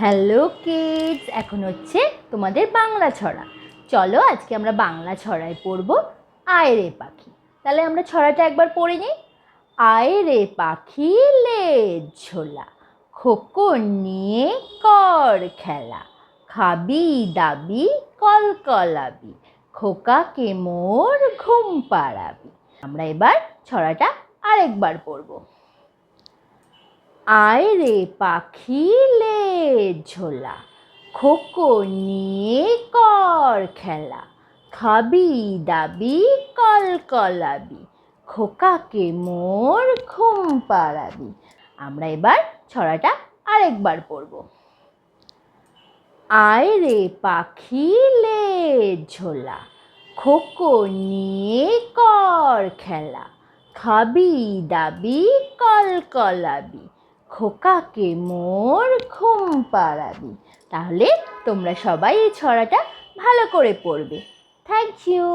Hello kids এখন হচ্ছে তোমাদের বাংলা ছড়া। চলো আজকে আমরা বাংলা ছড়ায় পড়ব আয় রে পাখি। তাহলে আমরা ছড়াটা একবার পড়ে নিই। আয় রে পাখি লে ঝোলা, খোকন নিয়ে কর খেলা, খাবি দাবি কলকলাবি খোকাকে মোর ঘুম পাড়াবি। আমরা এবার ছড়াটা আরেকবার পড়ব। আয় রে পাখি লে ঝোলা। খোকো, নিয়ে কর খেলা। খাবি দাবি কলকলাবি খোকাকে মোর ঘুম পাড়াবি। আমরা এবার ছড়াটা আরেকবার পড়ব। আয় রে পাখি লে ঝোলা। খোকো, নিয়ে কর খেলা। খাবি দাবি কলকলাবি খোকাকে মোর ঘুম পাড়াবি। তাহলে তোমরা সবাই এই ছড়াটা ভালো করে পড়বে। Thank you